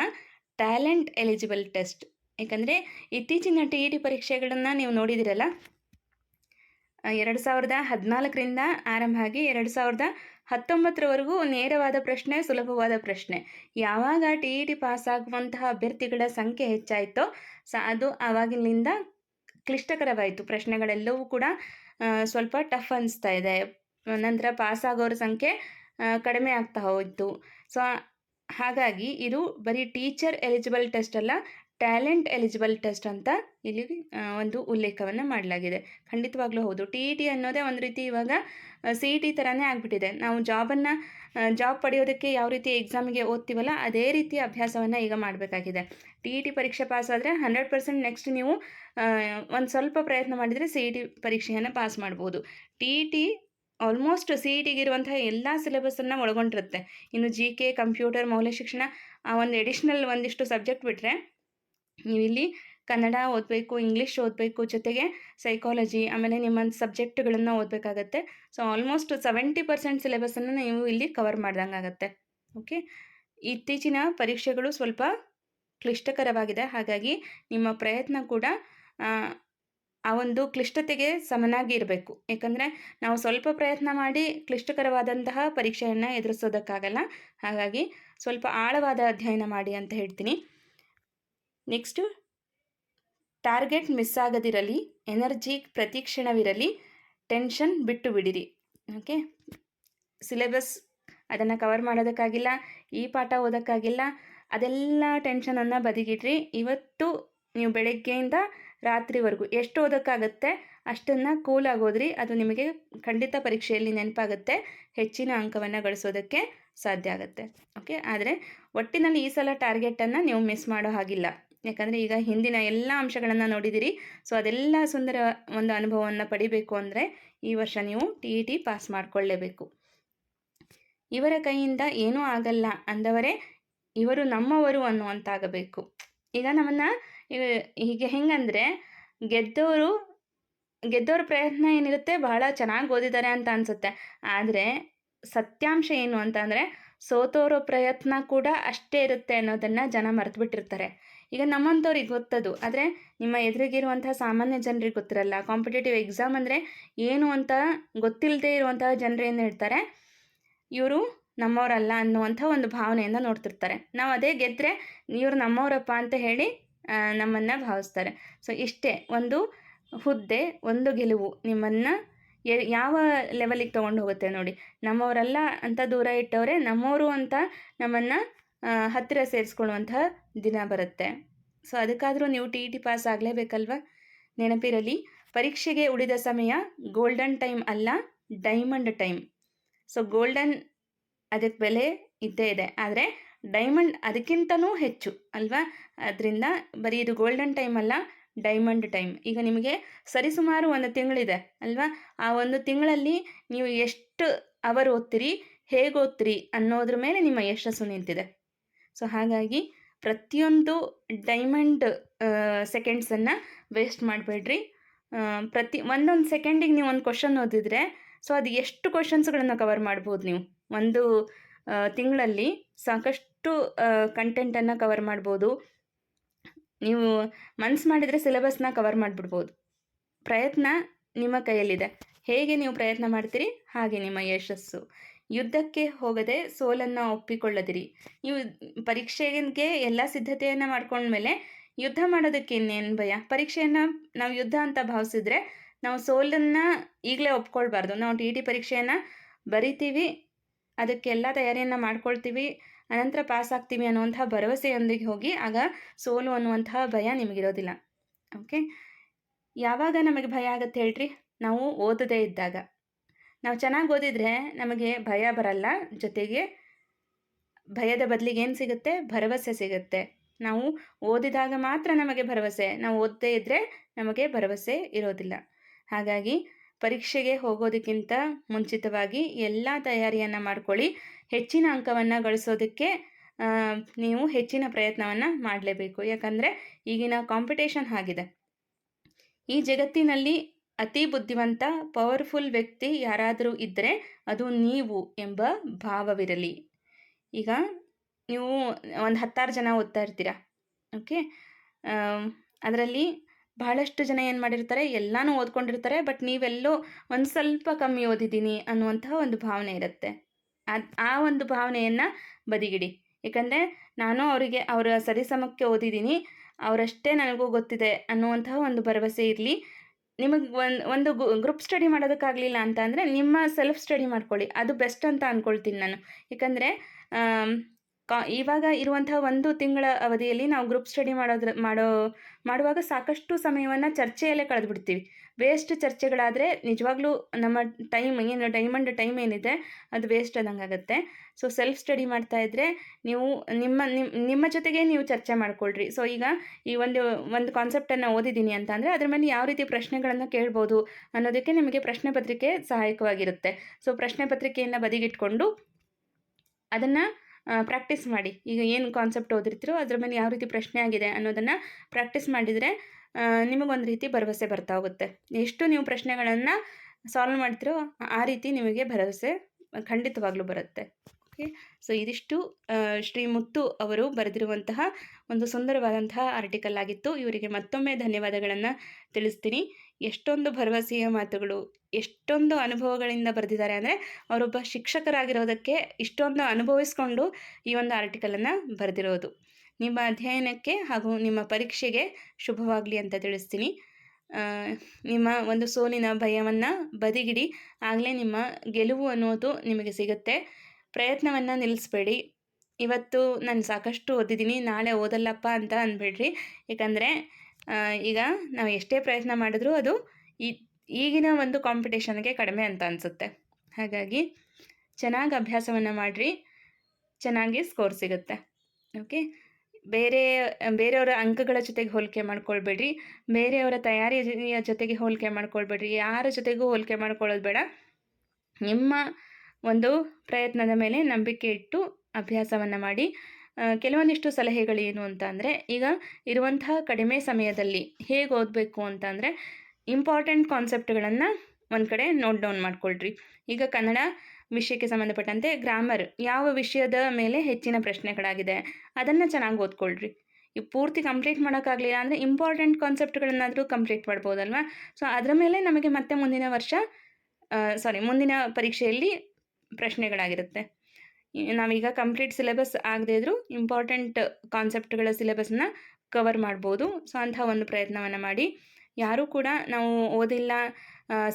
Talent eligible test. ಯಾಕಂದರೆ ಇತ್ತೀಚಿನ ಟಿ ಇ ಟಿ ಪರೀಕ್ಷೆಗಳನ್ನು ನೀವು ನೋಡಿದಿರಲ್ಲ? ಎರಡು ಸಾವಿರದ ಹದಿನಾಲ್ಕರಿಂದ ಆರಂಭ ಆಗಿ ಎರಡು ಸಾವಿರದ ಹತ್ತೊಂಬತ್ತರವರೆಗೂ ನೇರವಾದ ಪ್ರಶ್ನೆ ಸುಲಭವಾದ ಪ್ರಶ್ನೆ. ಯಾವಾಗ ಟಿ ಇ ಟಿ ಪಾಸಾಗುವಂತಹ ಅಭ್ಯರ್ಥಿಗಳ ಸಂಖ್ಯೆ ಹೆಚ್ಚಾಯಿತೋ ಸ ಅದು ಆವಾಗಿನಿಂದ ಕ್ಲಿಷ್ಟಕರವಾಯಿತು. ಪ್ರಶ್ನೆಗಳೆಲ್ಲವೂ ಕೂಡ ಸ್ವಲ್ಪ ಟಫ್ ಅನಿಸ್ತಾ ಇದೆ. ನಂತರ ಪಾಸಾಗೋರ ಸಂಖ್ಯೆ ಆ, ಕಡಿಮೆ ಆಗ್ತಾ ಹೋಯಿತು. ಸೊ ಹಾಗಾಗಿ ಇದು ಬರೀ ಟೀಚರ್ ಎಲಿಜಿಬಲ್ ಟೆಸ್ಟ್ ಅಲ್ಲ ಟ್ಯಾಲೆಂಟ್ ಎಲಿಜಿಬಲ್ ಟೆಸ್ಟ್ ಅಂತ ಇಲ್ಲಿ ಒಂದು ಉಲ್ಲೇಖವನ್ನು ಮಾಡಲಾಗಿದೆ. ಖಂಡಿತವಾಗ್ಲೂ ಹೌದು. ಟಿ ಇ ಟಿ ಅನ್ನೋದೇ ಒಂದು ರೀತಿ ಇವಾಗ ಸಿ ಇ ಟಿ ಥರನೇ ಆಗಿಬಿಟ್ಟಿದೆ. ನಾವು ಜಾಬನ್ನು ಜಾಬ್ ಪಡೆಯೋದಕ್ಕೆ ಯಾವ ರೀತಿ ಎಕ್ಸಾಮಿಗೆ ಓದ್ತೀವಲ್ಲ, ಅದೇ ರೀತಿ ಅಭ್ಯಾಸವನ್ನು ಈಗ ಮಾಡಬೇಕಾಗಿದೆ. ಟಿ ಇ ಟಿ ಪರೀಕ್ಷೆ ಪಾಸ್ ಆದರೆ ಹಂಡ್ರೆಡ್ ಪರ್ಸೆಂಟ್ ನೆಕ್ಸ್ಟ್ ನೀವು ಒಂದು ಸ್ವಲ್ಪ ಪ್ರಯತ್ನ ಮಾಡಿದರೆ ಸಿ ಇ ಟಿ ಪರೀಕ್ಷೆಯನ್ನು ಪಾಸ್ ಮಾಡ್ಬೋದು. T E T almost C E ಟಿಗಿರುವಂತಹ ಎಲ್ಲ ಸಿಲೆಬಸ್ಸನ್ನು ಒಳಗೊಂಡಿರುತ್ತೆ. ಇನ್ನು ಜಿ ಕೆ ಕಂಪ್ಯೂಟರ್ ಮೌಲ್ಯ ಶಿಕ್ಷಣ, ಆ ಒಂದು ಎಡಿಷ್ನಲ್ ಒಂದಿಷ್ಟು ಸಬ್ಜೆಕ್ಟ್ ಬಿಟ್ಟರೆ ನೀವಿಲ್ಲಿ ಕನ್ನಡ ಓದಬೇಕು ಇಂಗ್ಲೀಷ್ ಓದಬೇಕು ಜೊತೆಗೆ ಸೈಕಾಲಜಿ ಆಮೇಲೆ ನಿಮ್ಮ ಸಬ್ಜೆಕ್ಟ್ಗಳನ್ನು ಓದಬೇಕಾಗತ್ತೆ. ಸೊ ಆಲ್ಮೋಸ್ಟ್ ಸೆವೆಂಟಿ ಪರ್ಸೆಂಟ್ ಸಿಲೆಬಸ್ಸನ್ನು ನೀವು ಇಲ್ಲಿ ಕವರ್ ಮಾಡ್ದಂಗೆ ಆಗುತ್ತೆ ಓಕೆ ಇತ್ತೀಚಿನ ಪರೀಕ್ಷೆಗಳು ಸ್ವಲ್ಪ ಕ್ಲಿಷ್ಟಕರವಾಗಿದೆ. ಹಾಗಾಗಿ ನಿಮ್ಮ ಪ್ರಯತ್ನ ಕೂಡ ಆ, ಒಂದು ಕ್ಲಿಷ್ಟತೆಗೆ ಸಮನಾಗಿ ಇರಬೇಕು. ಯಾಕಂದರೆ ನಾವು ಸ್ವಲ್ಪ ಪ್ರಯತ್ನ ಮಾಡಿ ಕ್ಲಿಷ್ಟಕರವಾದಂತಹ ಪರೀಕ್ಷೆಯನ್ನು ಎದುರಿಸೋದಕ್ಕಾಗಲ್ಲ. ಹಾಗಾಗಿ ಸ್ವಲ್ಪ ಆಳವಾದ ಅಧ್ಯಯನ ಮಾಡಿ ಅಂತ ಹೇಳ್ತೀನಿ. ನೆಕ್ಸ್ಟು ಟಾರ್ಗೆಟ್ ಮಿಸ್ ಆಗದಿರಲಿ ಎನರ್ಜಿ ಪ್ರತಿಕ್ಷಣವಿರಲಿ ಟೆನ್ಷನ್ ಬಿಟ್ಟು ಬಿಡಿರಿ. ಓಕೆ ಸಿಲೆಬಸ್ ಅದನ್ನು ಕವರ್ ಮಾಡೋದಕ್ಕಾಗಿಲ್ಲ ಈ ಪಾಠ ಓದೋಕ್ಕಾಗಿಲ್ಲ ಅದೆಲ್ಲ ಟೆನ್ಷನನ್ನು ಬದಿಗಿಡ್ರಿ. ಇವತ್ತು ನೀವು ಬೆಳಗ್ಗೆಯಿಂದ ರಾತ್ರಿವರೆಗೂ. ಎಷ್ಟು ಓದೋಕ್ಕಾಗತ್ತೆ? ಅಷ್ಟನ್ನು ಕೂಲಾಗಿ ಓದ್ರಿ ಅದು ನಿಮಗೆ ಖಂಡಿತ ಪರೀಕ್ಷೆಯಲ್ಲಿ ನೆನಪಾಗುತ್ತೆ. ಹೆಚ್ಚಿನ ಅಂಕವನ್ನು ಗಳಿಸೋದಕ್ಕೆ ಸಾಧ್ಯ ಆಗುತ್ತೆ. ಓಕೆ? ಆದರೆ ಒಟ್ಟಿನಲ್ಲಿ ಈ ಸಲ ಟಾರ್ಗೆಟನ್ನು ನೀವು ಮಿಸ್ ಮಾಡೋ ಹಾಗಿಲ್ಲ. ಯಾಕಂದರೆ ಈಗ ಹಿಂದಿನ ಎಲ್ಲ ಅಂಶಗಳನ್ನು ನೋಡಿದ್ದೀರಿ ಸೊ, ಅದೆಲ್ಲ ಸುಂದರ ಒಂದು ಅನುಭವವನ್ನು ಪಡಿಬೇಕು ಅಂದರೆ ಈ ವರ್ಷ ನೀವು ಟಿ ಇ ಟಿ ಪಾಸ್ ಮಾಡಿಕೊಳ್ಳೇಬೇಕು. ಇವರ ಕೈಯಿಂದ ಏನೂ ಆಗಲ್ಲ ಅಂದವರೇ ಇವರು ನಮ್ಮವರು ಅನ್ನುವಂತಾಗಬೇಕು. ಈಗ ನಮ್ಮನ್ನು ಹೀಗೆ ಹೆಂಗಂದರೆ ಗೆದ್ದವರು ಗೆದ್ದವ್ರ ಪ್ರಯತ್ನ ಏನಿರುತ್ತೆ ಬಹಳ ಚೆನ್ನಾಗಿ ಓದಿದ್ದಾರೆ ಅಂತ ಅನಿಸುತ್ತೆ. ಆದರೆ ಸತ್ಯಾಂಶ ಏನು ಅಂತಂದರೆ ಸೋತೋರೋ ಪ್ರಯತ್ನ ಕೂಡ ಅಷ್ಟೇ ಇರುತ್ತೆ ಅನ್ನೋದನ್ನು ಜನ ಮರೆತುಬಿಟ್ಟಿರ್ತಾರೆ. ಈಗ ನಮ್ಮಂಥವ್ರಿಗೆ ಗೊತ್ತದು. ಆದರೆ ನಿಮ್ಮ ಎದುರಿಗಿರುವಂತಹ ಸಾಮಾನ್ಯ ಜನರಿಗೆ ಗೊತ್ತಿರಲ್ಲ. ಕಾಂಪಿಟೇಟಿವ್ ಎಕ್ಸಾಮ್ ಅಂದರೆ ಏನು ಅಂತ ಗೊತ್ತಿಲ್ಲದೆ ಇರುವಂತಹ ಜನರು ಏನು ಹೇಳ್ತಾರೆ, ಇವರು ನಮ್ಮವರಲ್ಲ ಅನ್ನುವಂಥ ಒಂದು ಭಾವನೆಯಿಂದ ನೋಡ್ತಿರ್ತಾರೆ. ನಾವು ಅದೇ ಗೆದ್ದರೆ ಇವ್ರು ನಮ್ಮವರಪ್ಪ ಅಂತ ಹೇಳಿ ನಮ್ಮನ್ನು ಭಾವಿಸ್ತಾರೆ. ಸೊ ಇಷ್ಟೇ ಒಂದು ಹುದ್ದೆ, ಒಂದು ಗೆಲುವು ನಿಮ್ಮನ್ನು ಯಾವ ಲೆವೆಲಿಗೆ ತೊಗೊಂಡು ಹೋಗುತ್ತೆ ನೋಡಿ. ನಮ್ಮವರಲ್ಲ ಅಂತ ದೂರ ಇಟ್ಟವರೇ ನಮ್ಮವರು ಅಂತ ನಮ್ಮನ್ನು ಹತ್ತಿರ ಸೇರಿಸ್ಕೊಳ್ಳುವಂತಹ ದಿನ ಬರುತ್ತೆ. ಸೊ ಅದಕ್ಕಾದರೂ ನೀವು ಟಿ ಇ ಟಿ ಪಾಸ್ ಆಗಲೇಬೇಕಲ್ವ? ನೆನಪಿರಲಿ, ಪರೀಕ್ಷೆಗೆ ಉಳಿದ ಸಮಯ ಗೋಲ್ಡನ್ ಟೈಮ್ ಅಲ್ಲ ಡೈಮಂಡ್ ಟೈಮ್ ಸೊ ಗೋಲ್ಡನ್ ಅದಕ್ಕೆ ಬೆಲೆ ಇದ್ದೇ ಇದೆ. ಆದರೆ ಡೈಮಂಡ್ ಅದಕ್ಕಿಂತನೂ ಹೆಚ್ಚು, ಅಲ್ವಾ? ಅದರಿಂದ ಬರೀ ಇದು ಗೋಲ್ಡನ್ ಟೈಮ್ ಅಲ್ಲ ಡೈಮಂಡ್ ಟೈಮ್ ಈಗ ನಿಮಗೆ ಸರಿಸುಮಾರು ಒಂದು ತಿಂಗಳಿದೆ, ಅಲ್ವಾ? ಆ ಒಂದು ತಿಂಗಳಲ್ಲಿ ನೀವು ಎಷ್ಟು ಅವರ್ ಓದ್ತೀರಿ, ಹೇಗೆ ಓದ್ತೀರಿ ಅನ್ನೋದ್ರ ಮೇಲೆ ನಿಮ್ಮ ಯಶಸ್ಸು ನಿಂತಿದೆ. ಸೊ ಹಾಗಾಗಿ ಪ್ರತಿಯೊಂದು ಡೈಮಂಡ್ ಸೆಕೆಂಡ್ಸನ್ನು ವೇಸ್ಟ್ ಮಾಡಬೇಡ್ರಿ. ಪ್ರತಿ ಒಂದೊಂದು ಸೆಕೆಂಡಿಗೆ ನೀವು ಒಂದು ಕ್ವಶನ್ ಓದಿದರೆ ಸೊ ಅದು ಎಷ್ಟು ಕ್ವಶನ್ಸ್ಗಳನ್ನು ಕವರ್ ಮಾಡ್ಬೋದು ನೀವು? ಒಂದು ತಿಂಗಳಲ್ಲಿ ಸಾಕಷ್ಟು ಕಂಟೆಂಟನ್ನು ಕವರ್ ಮಾಡ್ಬೋದು. ನೀವು ಮನ್ಸು ಮಾಡಿದರೆ ಸಿಲೆಬಸ್ನ ಕವರ್ ಮಾಡಿಬಿಡ್ಬೋದು. ಪ್ರಯತ್ನ ನಿಮ್ಮ ಕೈಯಲ್ಲಿದೆ. ಹೇಗೆ ನೀವು ಪ್ರಯತ್ನ ಮಾಡ್ತೀರಿ? ಹಾಗೆ ನಿಮ್ಮ ಯಶಸ್ಸು. ಯುದ್ಧಕ್ಕೆ ಹೋಗದೆ ಸೋಲನ್ನು ಒಪ್ಪಿಕೊಳ್ಳದಿರಿ. ನೀವು ಪರೀಕ್ಷೆಗೆ ಎಲ್ಲ ಸಿದ್ಧತೆಯನ್ನು ಮಾಡ್ಕೊಂಡ್ಮೇಲೆ ಯುದ್ಧ ಮಾಡೋದಕ್ಕೆ ಇನ್ನೇನು ಭಯ? ಪರೀಕ್ಷೆಯನ್ನು ನಾವು ಯುದ್ಧ ಅಂತ ಭಾವಿಸಿದ್ರೆ ನಾವು ಸೋಲನ್ನು ಈಗಲೇ ಒಪ್ಕೊಳ್ಬಾರ್ದು. ನಾವು ಟಿ ಇ ಟಿ ಪರೀಕ್ಷೆಯನ್ನು ಬರಿತೀವಿ. ಅದಕ್ಕೆಲ್ಲ ತಯಾರಿಯನ್ನು ಮಾಡ್ಕೊಳ್ತೀವಿ. ಅನಂತರ ಪಾಸ್ ಆಗ್ತೀವಿ ಅನ್ನುವಂಥ ಭರವಸೆಯೊಂದಿಗೆ ಹೋಗಿ ಆಗ ಸೋಲು ಅನ್ನುವಂತಹ ಭಯ ನಿಮಗಿರೋದಿಲ್ಲ. ಓಕೆ ಯಾವಾಗ ನಮಗೆ ಭಯ ಆಗುತ್ತೆ ಹೇಳ್ರಿ? ನಾವು ಓದದೇ ಇದ್ದಾಗ. ನಾವು ಚೆನ್ನಾಗಿ ಓದಿದರೆ ನಮಗೆ ಭಯ ಬರಲ್ಲ. ಜೊತೆಗೆ ಭಯದ ಬದಲಿಗೆ ಏನು ಸಿಗುತ್ತೆ? ಭರವಸೆ ಸಿಗುತ್ತೆ. ನಾವು ಓದಿದಾಗ ಮಾತ್ರ ನಮಗೆ ಭರವಸೆ. ನಾವು ಓದದೇ ಇದ್ದರೆ ನಮಗೆ ಭರವಸೆ ಇರೋದಿಲ್ಲ. ಹಾಗಾಗಿ ಪರೀಕ್ಷೆಗೆ ಹೋಗೋದಕ್ಕಿಂತ ಮುಂಚಿತವಾಗಿ ಎಲ್ಲ ತಯಾರಿಯನ್ನು ಮಾಡ್ಕೊಳ್ಳಿ. ಹೆಚ್ಚಿನ ಅಂಕವನ್ನು ಗಳಿಸೋದಕ್ಕೆ ನೀವು ಹೆಚ್ಚಿನ ಪ್ರಯತ್ನವನ್ನು ಮಾಡಲೇಬೇಕು. ಯಾಕಂದರೆ ಈಗಿನ ಕಾಂಪಿಟೇಷನ್ ಆಗಿದೆ. ಈ ಜಗತ್ತಿನಲ್ಲಿ ಅತಿ ಬುದ್ಧಿವಂತ ಪವರ್ಫುಲ್ ವ್ಯಕ್ತಿ ಯಾರಾದರೂ ಇದ್ದರೆ ಅದು ನೀವು ಎಂಬ ಭಾವವಿರಲಿ. ಈಗ ನೀವು ಒಂದು ಹತ್ತಾರು ಜನ ಓದ್ತಾ ಇರ್ತೀರ? ಓಕೆ? ಅದರಲ್ಲಿ ಬಹಳಷ್ಟು ಜನ ಏನು ಮಾಡಿರ್ತಾರೆ? ಎಲ್ಲನೂ ಓದ್ಕೊಂಡಿರ್ತಾರೆ, ಬಟ್ ನೀವೆಲ್ಲೋ ಒಂದು ಸ್ವಲ್ಪ ಕಮ್ಮಿ ಓದಿದ್ದೀನಿ ಅನ್ನುವಂತಹ ಒಂದು ಭಾವನೆ ಇರುತ್ತೆ. ಆ ಒಂದು ಭಾವನೆಯನ್ನು ಬದಿಗಿಡಿ. ಏಕೆಂದರೆ ನಾನು ಅವರಿಗೆ ಅವರ ಸರಿಸಮಕ್ಕೆ ಓದಿದ್ದೀನಿ, ಅವರಷ್ಟೇ ನನಗೂ ಗೊತ್ತಿದೆ ಅನ್ನುವಂತಹ ಒಂದು ಭರವಸೆ ಇರಲಿ. ನಿಮಗೆ ಒಂದು ಒಂದು ಗ್ರೂಪ್ ಸ್ಟಡಿ ಮಾಡೋದಕ್ಕಾಗಲಿಲ್ಲ ಅಂತ ಅಂದರೆ ನಿಮ್ಮ ಸೆಲ್ಫ್ ಸ್ಟಡಿ ಮಾಡ್ಕೊಳ್ಳಿ. ಅದು ಬೆಸ್ಟ್ ಅಂತ ಅಂದ್ಕೊಳ್ತೀನಿ ನಾನು. ಏಕೆಂದರೆ ಕಾ, ಇವಾಗ ಇರುವಂಥ ಒಂದು ತಿಂಗಳ ಅವಧಿಯಲ್ಲಿ ನಾವು ಗ್ರೂಪ್ ಸ್ಟಡಿ ಮಾಡೋದ್ರ, ಮಾಡೋ, ಮಾಡುವಾಗ ಸಾಕಷ್ಟು ಸಮಯವನ್ನು ಚರ್ಚೆಯಲ್ಲೇ ಕಳೆದುಬಿಡ್ತೀವಿ. ವೇಸ್ಟ್ ಚರ್ಚೆಗಳಾದರೆ ನಿಜವಾಗ್ಲೂ ನಮ್ಮ ಟೈಮ್ ಏನು ಡೈಮಂಡ್ ಟೈಮ್ ಏನಿದೆ, ಅದು ವೇಸ್ಟ್ ಆದಂಗೆ ಆಗುತ್ತೆ. ಸೊ ಸೆಲ್ಫ್ ಸ್ಟಡಿ ಮಾಡ್ತಾ ಇದ್ದರೆ ನೀವು ನಿಮ್ಮ ನಿಮ್ಮ ಜೊತೆಗೆ ನೀವು ಚರ್ಚೆ ಮಾಡ್ಕೊಳ್ರಿ. ಸೊ ಈಗ ಈ ಒಂದು ಒಂದು ಕಾನ್ಸೆಪ್ಟನ್ನು ಓದಿದ್ದೀನಿ ಅಂತ ಅಂದರೆ ಅದ್ರ ಮೇಲೆ ಯಾವ ರೀತಿ ಪ್ರಶ್ನೆಗಳನ್ನು ಕೇಳ್ಬೋದು ಅನ್ನೋದಕ್ಕೆ ನಿಮಗೆ ಪ್ರಶ್ನೆ ಪತ್ರಿಕೆ ಸಹಾಯಕವಾಗಿರುತ್ತೆ. ಸೊ ಪ್ರಶ್ನೆ ಪತ್ರಿಕೆಯನ್ನು ಬದಿಗಿಟ್ಕೊಂಡು ಅದನ್ನು ಪ್ರಾಕ್ಟೀಸ್ ಮಾಡಿ. ಈಗ ಏನು ಕಾನ್ಸೆಪ್ಟ್ ಓದಿರ್ತೀರೋ ಅದ್ರ ಮೇಲೆ ಯಾವ ರೀತಿ ಪ್ರಶ್ನೆ ಆಗಿದೆ ಅನ್ನೋದನ್ನು ಪ್ರಾಕ್ಟೀಸ್ ಮಾಡಿದರೆ ನಿಮಗೊಂದು ರೀತಿ ಭರವಸೆ ಬರ್ತಾ ಹೋಗುತ್ತೆ. ಎಷ್ಟು ನೀವು ಪ್ರಶ್ನೆಗಳನ್ನು ಸಾಲ್ವ್ ಮಾಡ್ತೀರೋ ಆ ರೀತಿ ನಿಮಗೆ ಭರವಸೆ ಖಂಡಿತವಾಗ್ಲೂ ಬರುತ್ತೆ. ಓಕೆ ಸೊ ಇದಿಷ್ಟು ಶ್ರೀ ಮುತ್ತು ಅವರು ಬರೆದಿರುವಂತಹ ಒಂದು ಸುಂದರವಾದಂತಹ ಆರ್ಟಿಕಲ್ ಆಗಿತ್ತು. ಇವರಿಗೆ ಮತ್ತೊಮ್ಮೆ ಧನ್ಯವಾದಗಳನ್ನು ತಿಳಿಸ್ತೀನಿ. ಎಷ್ಟೊಂದು ಭರವಸೆಯ ಮಾತುಗಳು, ಎಷ್ಟೊಂದು ಅನುಭವಗಳಿಂದ ಬರೆದಿದ್ದಾರೆ ಅಂದರೆ ಅವರೊಬ್ಬ ಶಿಕ್ಷಕರಾಗಿರೋದಕ್ಕೆ ಇಷ್ಟೊಂದು ಅನುಭವಿಸ್ಕೊಂಡು ಈ ಒಂದು ಆರ್ಟಿಕಲನ್ನು ಬರೆದಿರೋದು. ನಿಮ್ಮ ಅಧ್ಯಯನಕ್ಕೆ ಹಾಗೂ ನಿಮ್ಮ ಪರೀಕ್ಷೆಗೆ ಶುಭವಾಗಲಿ ಅಂತ ತಿಳಿಸ್ತೀನಿ. ನಿಮ್ಮ ಒಂದು ಸೋಲಿನ ಭಯವನ್ನು ಬದಿಗಿಡಿ, ಆಗಲೇ ನಿಮ್ಮ ಗೆಲುವು ಅನ್ನೋದು ನಿಮಗೆ ಸಿಗುತ್ತೆ. ಪ್ರಯತ್ನವನ್ನು ನಿಲ್ಲಿಸ್ಬೇಡಿ ಇವತ್ತು ನಾನು ಸಾಕಷ್ಟು ಓದಿದ್ದೀನಿ, ನಾಳೆ ಓದಲ್ಲಪ್ಪ ಅಂತ ಅಂದ್ಬಿಡ್ರಿ ಯಾಕಂದರೆ ಈಗ ನಾವು ಎಷ್ಟೇ ಪ್ರಯತ್ನ ಮಾಡಿದ್ರೂ ಅದು ಈಗಿನ ಒಂದು ಕಾಂಪಿಟೇಷನ್ಗೆ ಕಡಿಮೆ ಅಂತ ಅನಿಸುತ್ತೆ. ಹಾಗಾಗಿ ಚೆನ್ನಾಗಿ ಅಭ್ಯಾಸವನ್ನು ಮಾಡಿರಿ, ಚೆನ್ನಾಗಿ ಸ್ಕೋರ್ ಸಿಗುತ್ತೆ. ಓಕೆ ಬೇರೆ, ಬೇರೆಯವರ ಅಂಕಗಳ ಜೊತೆಗೆ ಹೋಲಿಕೆ ಮಾಡ್ಕೊಳ್ಬೇಡ್ರಿ, ಬೇರೆಯವರ ತಯಾರಿಯ ಜೊತೆಗೆ ಹೋಲಿಕೆ ಮಾಡ್ಕೊಳ್ಬೇಡ್ರಿ, ಯಾರ ಜೊತೆಗೂ ಹೋಲಿಕೆ ಮಾಡ್ಕೊಳ್ಳೋದು ಬೇಡ. ನಿಮ್ಮ ಒಂದು ಪ್ರಯತ್ನದ ಮೇಲೆ ನಂಬಿಕೆ ಇಟ್ಟು ಅಭ್ಯಾಸವನ್ನು ಮಾಡಿ ಕೆಲವೊಂದಿಷ್ಟು ಸಲಹೆಗಳೇನು ಅಂತ ಅಂದರೆ, ಈಗ ಇರುವಂತಹ ಕಡಿಮೆ ಸಮಯದಲ್ಲಿ ಹೇಗೆ ಓದಬೇಕು ಅಂತ ಅಂದರೆ ಇಂಪಾರ್ಟೆಂಟ್ ಕಾನ್ಸೆಪ್ಟ್ಗಳನ್ನು ಒಂದು ಕಡೆ ನೋಟ್ ಡೌನ್ ಮಾಡ್ಕೊಳ್ರಿ. ಈಗ ಕನ್ನಡ ವಿಷಯಕ್ಕೆ ಸಂಬಂಧಪಟ್ಟಂತೆ ಗ್ರಾಮರ್ ಯಾವ ವಿಷಯದ ಮೇಲೆ ಹೆಚ್ಚಿನ ಪ್ರಶ್ನೆಗಳಾಗಿದೆ, ಅದನ್ನು ಚೆನ್ನಾಗಿ ಓದ್ಕೊಳ್ರಿ. ಈ ಪೂರ್ತಿ ಕಂಪ್ಲೀಟ್ ಮಾಡೋಕ್ಕಾಗಲಿಲ್ಲ ಅಂದರೆ ಇಂಪಾರ್ಟೆಂಟ್ ಕಾನ್ಸೆಪ್ಟ್ಗಳನ್ನಾದರೂ ಕಂಪ್ಲೀಟ್ ಮಾಡ್ಬೋದಲ್ವಾ? ಸೊ ಅದರ ಮೇಲೆ ನಮಗೆ ಮತ್ತೆ ಮುಂದಿನ ವರ್ಷ ಸಾರಿ ಮುಂದಿನ ಪರೀಕ್ಷೆಯಲ್ಲಿ ಪ್ರಶ್ನೆಗಳಾಗಿರುತ್ತೆ. ನಾವೀಗ ಕಂಪ್ಲೀಟ್ ಸಿಲೆಬಸ್ ಆಗದೇ ಇದ್ದರೂ ಇಂಪಾರ್ಟೆಂಟ್ ಕಾನ್ಸೆಪ್ಟ್ಗಳ ಸಿಲೆಬಸ್ನ ಕವರ್ ಮಾಡ್ಬೋದು. ಸೊ ಅಂಥ ಒಂದು ಪ್ರಯತ್ನವನ್ನು ಮಾಡಿ. ಯಾರೂ ಕೂಡ ನಾವು ಓದಿಲ್ಲ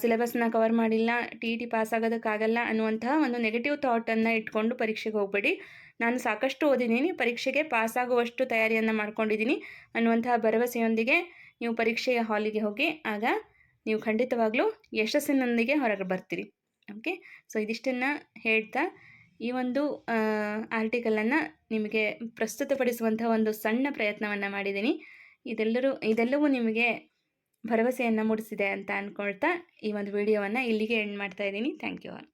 ಸಿಲೆಬಸ್ನ ಕವರ್ ಮಾಡಿಲ್ಲ ಟಿ ಇ ಟಿ ಪಾಸ್ ಆಗೋದಕ್ಕಾಗಲ್ಲ ಅನ್ನುವಂತಹ ಒಂದು ನೆಗೆಟಿವ್ ಥಾಟನ್ನು ಇಟ್ಕೊಂಡು ಪರೀಕ್ಷೆಗೆ ಹೋಗಬೇಡಿ. ನಾನು ಸಾಕಷ್ಟು ಓದಿದ್ದೀನಿ, ಪರೀಕ್ಷೆಗೆ ಪಾಸ್ ಆಗುವಷ್ಟು ತಯಾರಿಯನ್ನು ಮಾಡ್ಕೊಂಡಿದ್ದೀನಿ ಅನ್ನುವಂತಹ ಭರವಸೆಯೊಂದಿಗೆ ನೀವು ಪರೀಕ್ಷೆಯ ಹಾಲಿಗೆ ಹೋಗಿ, ಆಗ ನೀವು ಖಂಡಿತವಾಗ್ಲೂ ಯಶಸ್ಸಿನೊಂದಿಗೆ ಹೊರಗೆ ಬರ್ತೀರಿ. ಓಕೆ ಸೊ ಇದಿಷ್ಟನ್ನು ಹೇಳ್ತಾ ಈ ಒಂದು ಆರ್ಟಿಕಲನ್ನು ನಿಮಗೆ ಪ್ರಸ್ತುತಪಡಿಸುವಂಥ ಒಂದು ಸಣ್ಣ ಪ್ರಯತ್ನವನ್ನು ಮಾಡಿದ್ದೀನಿ. ಇದೆಲ್ಲರೂ, ಇದೆಲ್ಲವೂ ನಿಮಗೆ ಭರವಸೆಯನ್ನು ಮೂಡಿಸಿದೆ ಅಂತ ಅಂದ್ಕೊಳ್ತಾ ಈ ಒಂದು ವಿಡಿಯೋವನ್ನು ಇಲ್ಲಿಗೆ ಎಂಡ್ ಮಾಡ್ತಾ ಇದ್ದೀನಿ. Thank you all